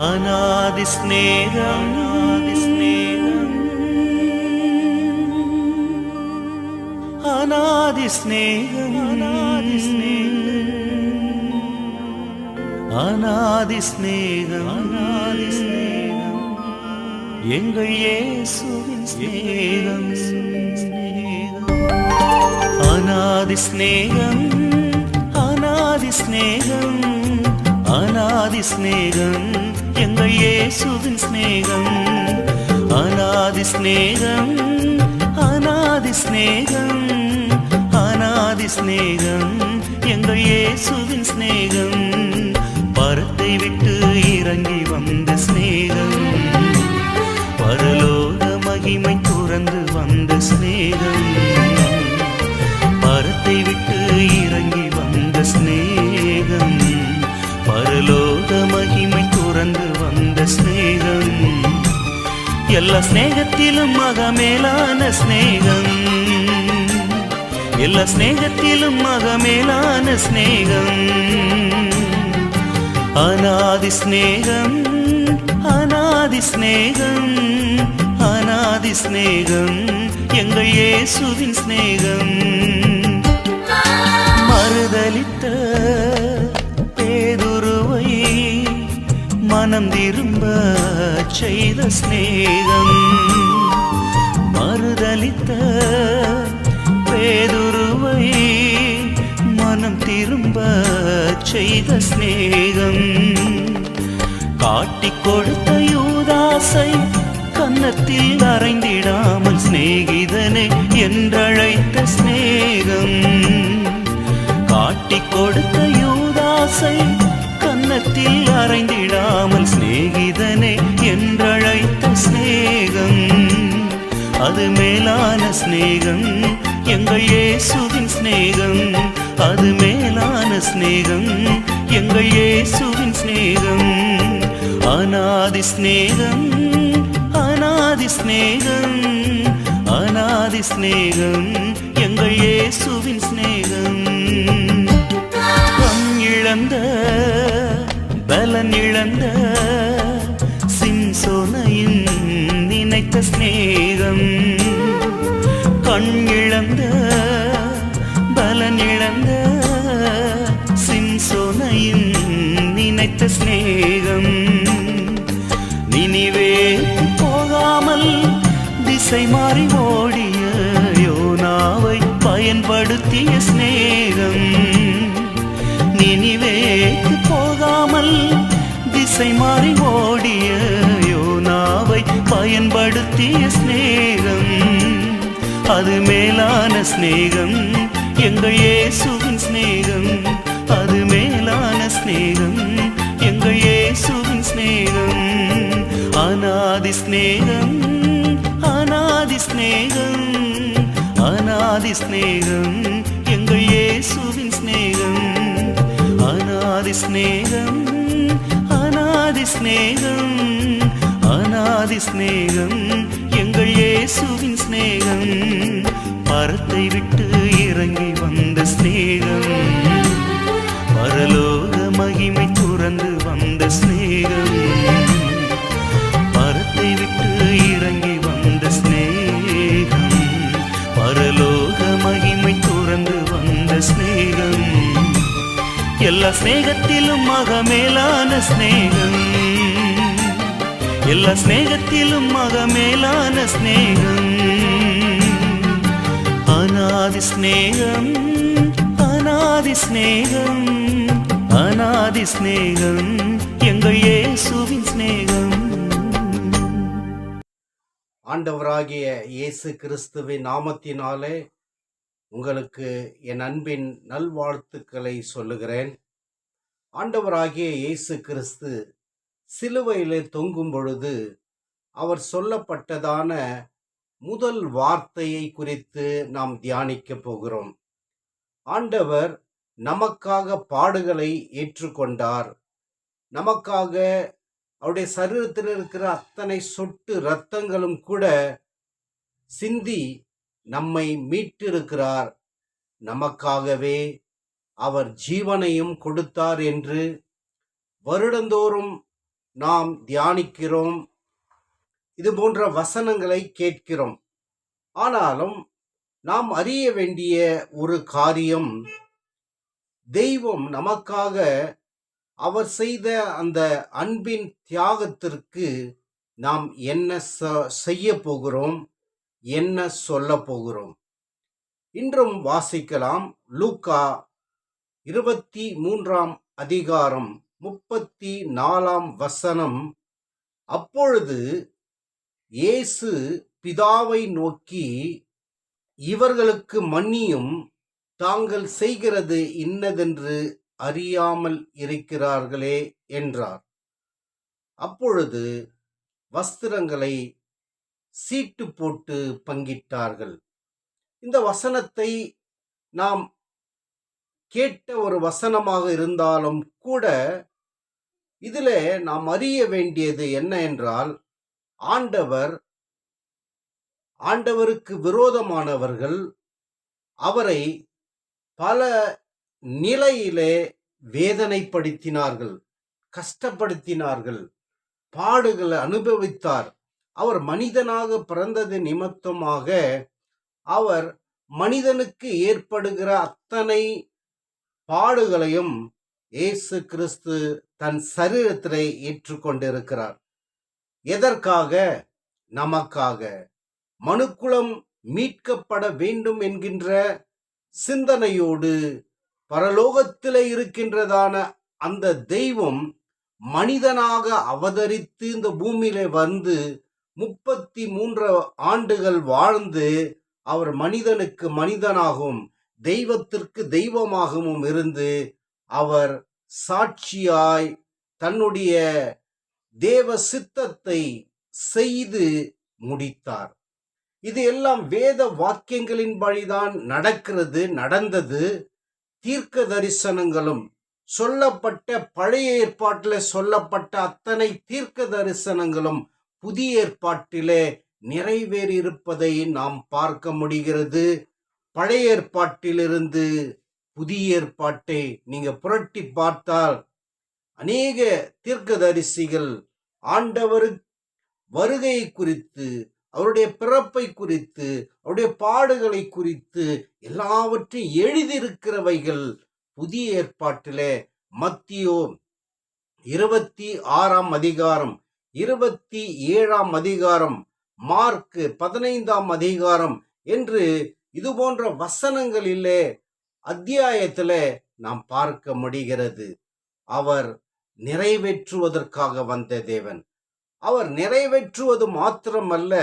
அநாதி ஸ்நேகம் அநாதி ஸ்நேகம் அநாதி ஸ்நேகம் அநாதி ஸ்நேகம் அநாதி ஸ்நேகம் எங்கள் இயேசுவின் ஸ்நேகம் அநாதி ஸ்நேகம் அநாதி ஸ்நேகம் அநாதி ஸ்நேகம் எங்கள் இயேசுவின் ஸ்நேகம் அநாதி ஸ்நேகம் அநாதி ஸ்நேகம் அநாதி ஸ்நேகம் எங்கள் இயேசுவின் ஸ்நேகம் எல்லா சிநேகத்திலும் மகமேலான ஸ்நேகம். எல்லா ஸ்நேகத்திலும் மகமேலான ஸ்நேகம். அநாதி ஸ்நேகம் அநாதி ஸ்நேகம் அநாதி ஸ்நேகம் எங்கள் இயேசுவின் ஸ்நேகம். மறுதலித்த மனம் திரும்ப செய்த ஸ்நேகம் மறுதளித்த பேதுருவை மனம் திரும்ப செய்த சிநேகம். காட்டி கொடுத்த யூதாசை கன்னத்தில் அறைந்திடாமல் சிநேகிதனே என்றழைத்த சிநேகம். காட்டி கொடுத்த யூதாசை உள்ளத்தில் அறைந்திடாமல் சிநேகிதனே என்றழைத்த சிநேகம். அது மேலான சிநேகம் எங்கள் இயேசுவின் சிநேகம். அது மேலான சிநேகம் எங்கள் இயேசுவின் சிநேகம். அநாதி சிநேகம் அநாதி சிநேகம் அநாதி சிநேகம் எங்கள் இயேசுவின் சிநேகம். கண் இழந்த பலன் இழந்த சிம்சோனையும் நினைத்த ஸ்நேகம் கண் இழந்த பலன் இழந்த சிம்சோனையும் நினைத்த ஸ்நேகம் நினைவே போகாமல் திசை மாறி ஓடிய யோனாவை பயன்படுத்திய படுத்திய ஸ்நேகம் அது மேலான ஸ்நேகம் எங்கள் இயேசுவின் ஸ்நேகம் அது மேலான ஸ்நேகம் எங்கள் இயேசுவின் ஸ்நேகம் அநாதி ஸ்நேகம் அநாதி ஸ்நேகம் அநாதி ஸ்நேகம் எங்கள் இயேசுவின் ஸ்நேகம் அநாதி ஸ்நேகம் அநாதி ஸ்நேகம் அநாதி ஸ்நேகம் எங்கள் இயேசுவின் ஸ்நேகம் பரத்தை விட்டு இறங்கி வந்த ஸ்நேகம் பரலோக மகிமை துறந்து வந்த ஸ்நேகம் பரத்தை விட்டு இறங்கி வந்த ஸ்நேகம் பரலோக மகிமை துறந்து வந்த ஸ்நேகம் எல்லா ஸ்நேகத்திலும் மகமேலான ஸ்நேகம் எல்லா சிநேகத்திலும் மகமேலான சிநேகம். அநாதி ஸ்நேகம் அநாதி சிநேகம் அநாதி சிநேகம் எங்கள் இயேசுவின் சிநேகம். ஆண்டவராகிய இயேசு கிறிஸ்துவின் நாமத்தினாலே உங்களுக்கு என் அன்பின் நல்வாழ்த்துக்களை சொல்லுகிறேன். ஆண்டவராகிய இயேசு கிறிஸ்து சிலுவையிலே தொங்கும் பொழுது அவர் சொல்லப்பட்டதான முதல் வார்த்தையை குறித்து நாம் தியானிக்க போகிறோம். ஆண்டவர் நமக்காக பாடுகளை ஏற்றுக்கொண்டார். நமக்காக அவருடைய சரீரத்தில் இருக்கிற அத்தனை சொட்டு இரத்தங்களும் கூட சிந்தி நம்மை மீட்டிருக்கிறார். நமக்காகவே அவர் ஜீவனையும் கொடுத்தார் என்று வருடந்தோறும் நாம் தியானிக்கிறோம். இது போன்ற வசனங்களை கேட்கிறோம். ஆனாலும் நாம் அறிய வேண்டிய ஒரு காரியம் தெய்வம் நமக்காக அவர் செய்த அந்த அன்பின் தியாகத்திற்கு நாம் என்ன ச- செய்ய போகிறோம் என்ன சொல்ல போகிறோம்? இன்றும் வாசிக்கலாம். லூக்கா இருபத்தி மூன்றாம் அதிகாரம். முப்பத்தி நாலாம் வசனம் அப்பொழுது இயேசு பிதாவை நோக்கி இவர்களுக்கு மன்னியும் தாங்கள் செய்கிறது இன்னதென்று அறியாமல் இருக்கிறார்களே என்றார். அப்பொழுது வஸ்திரங்களை சீட்டு போட்டு பங்கிட்டார்கள். இந்த வசனத்தை நாம் கேட்ட ஒரு வசனமாக இருந்தாலும் கூட இதில் நாம் அறிய வேண்டியது என்ன என்றால் ஆண்டவர் ஆண்டவருக்கு விரோதமானவர்கள் அவரை பல நிலையிலே வேதனைப்படுத்தினார்கள் கஷ்டப்படுத்தினார்கள் பாடுகளை அனுபவித்தார். அவர் மனிதனாக பிறந்தது நிமித்தமாக அவர் மனிதனுக்கு ஏற்படுகிற அத்தனை பாடுகளையும் இயேசு கிறிஸ்து தன் சரீரத்திலே ஏற்றுக்கொண்டிருக்கிறார். எதற்காக? நமக்காக. மனுக்குலம் மீட்கப்பட வேண்டும் என்கின்ற சிந்தனையோடு பரலோகத்திலே இருக்கின்றதான அந்த தெய்வம் மனிதனாக அவதரித்து இந்த பூமியில வந்து முப்பத்தி மூன்று ஆண்டுகள் வாழ்ந்து அவர் மனிதனுக்கு மனிதனாகவும் தெய்வத்திற்கு தெய்வமாகவும் இருந்து அவர் சாட்சியாய் தன்னுடைய தேவ சித்தத்தை செய்து முடித்தார். இது எல்லாம் வேத வாக்கியங்களின் வழிதான் நடக்கிறது நடந்தது. தீர்க்க தரிசனங்களும் சொல்லப்பட்ட பழைய ஏற்பாட்டில் சொல்லப்பட்ட அத்தனை தீர்க்க தரிசனங்களும் புதிய ஏற்பாட்டிலே நிறைவேறியிருப்பதை நாம் பார்க்க முடிகிறது. பழைய ஏற்பாட்டிலிருந்து புதிய ஏற்பாட்டை நீங்க புரட்டி பார்த்தால் அநேக தீர்க்கதரிசிகள் ஆண்டவர் வருகை குறித்து அவருடைய பிறப்பை குறித்து அவருடைய பாடுகளை குறித்து எல்லாவற்றையும் எழுதியிருக்கிறவைகள் புதிய ஏற்பாட்டிலே. மத்தியோ இருபத்தி ஆறாம் அதிகாரம் இருபத்தி ஏழாம் அதிகாரம் மார்க்கு பதினைந்தாம் அதிகாரம் என்று இது போன்ற வசனங்களிலே அத்தியாயத்தில் நாம் பார்க்க முடிகிறது. அவர் நிறைவேற்றுவதற்காக வந்த தேவன். அவர் நிறைவேற்றுவது மாத்திரமல்ல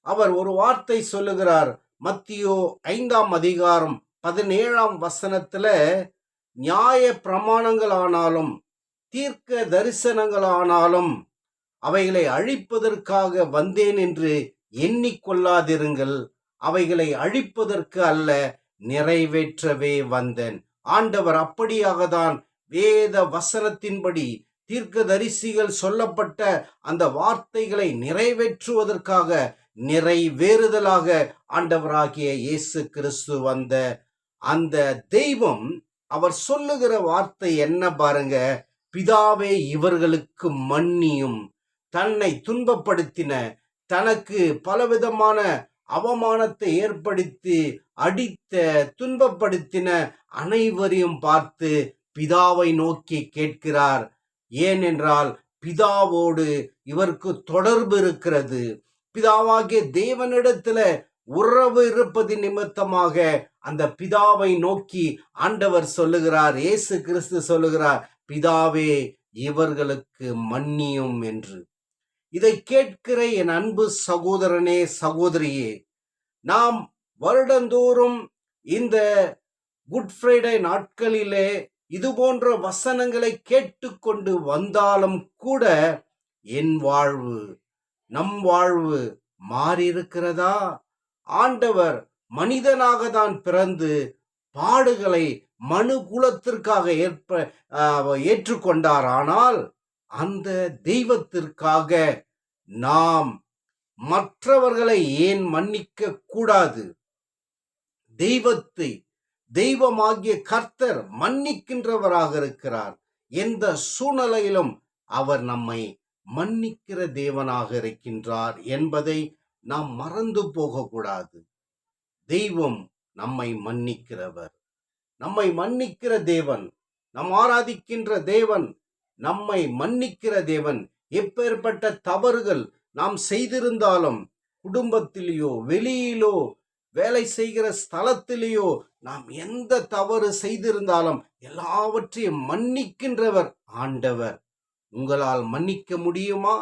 அவர் ஒரு வார்த்தை சொல்லுகிறார். மத்தியோ ஐந்தாம் அதிகாரம் பதினேழாம் வசனத்துல நியாய பிரமாணங்களானாலும் தீர்க்க தரிசனங்களானாலும் அவைகளை அழிப்பதற்காக வந்தேன் என்று எண்ணிக்கொள்ளாதிருங்கள். அவைகளை அழிப்பதற்கு அல்ல நிறைவேற்றவே வந்தேன். ஆண்டவர் அப்படியாக தான் வேத வசனத்தின்படி தீர்க்க தரிசிகள் சொல்லப்பட்ட அந்த வார்த்தைகளை நிறைவேற்றுவதற்காக நிறைவேறுதலாக ஆண்டவராகிய இயேசு கிறிஸ்து வந்த அந்த தெய்வம் அவர் சொல்லுகிற வார்த்தை என்ன பாருங்க? பிதாவே இவர்களுக்கு மன்னியும். தன்னை துன்பப்படுத்தின தனக்கு பலவிதமான அவமானத்தை ஏற்படுத்தி அடித்த துன்பப்படுத்தின அனைவரையும் பார்த்து பிதாவை நோக்கி கேட்கிறார். ஏனென்றால் பிதாவோடு இவருக்கு தொடர்பு இருக்கிறது. பிதாவாகிய தேவனிடத்துல உறவு இருப்பது நிமித்தமாக அந்த பிதாவை நோக்கி ஆண்டவர் சொல்லுகிறார் இயேசு கிறிஸ்து சொல்லுகிறார் பிதாவே இவர்களுக்கு மன்னியும் என்று. இதை கேட்கிற என் அன்பு சகோதரனே சகோதரியே நாம் வருடந்தோறும் இந்த குட் ஃப்ரைடே நாட்களிலே இது போன்ற வசனங்களை கேட்டுக்கொண்டு வந்தாலும் கூட என் வாழ்வு நம் வாழ்வு மாறியிருக்கிறதா? ஆண்டவர் மனிதனாக தான் பிறந்து பாடுகளை மனு குலத்திற்காக ஏற்ப ஏற்றுக்கொண்டார் ஆனால் அந்த தெய்வத்திற்காக நாம் மற்றவர்களை ஏன் மன்னிக்க கூடாது? தெய்வத்தை தெய்வமாகிய கர்த்தர் மன்னிக்கின்றவராக இருக்கிறார். எந்த சூழ்நிலையிலும் அவர் நம்மை மன்னிக்கிற தேவனாக இருக்கின்றார் என்பதை நாம் மறந்து போகக்கூடாது. தெய்வம் நம்மை மன்னிக்கிறவர். நம்மை மன்னிக்கிற தேவன் நம் ஆராதிக்கின்ற தேவன் நம்மை மன்னிக்கிற தேவன். எப்பேற்பட்ட தவறுகள் நாம் செய்திருந்தாலும் குடும்பத்திலேயோ வெளியிலோ வேலை செய்கிற ஸ்தலத்திலேயோ நாம் எந்த தவறு செய்திருந்தாலும் எல்லாவற்றையும் மன்னிக்கின்றவர் ஆண்டவர். உங்களால் மன்னிக்க முடியுமா?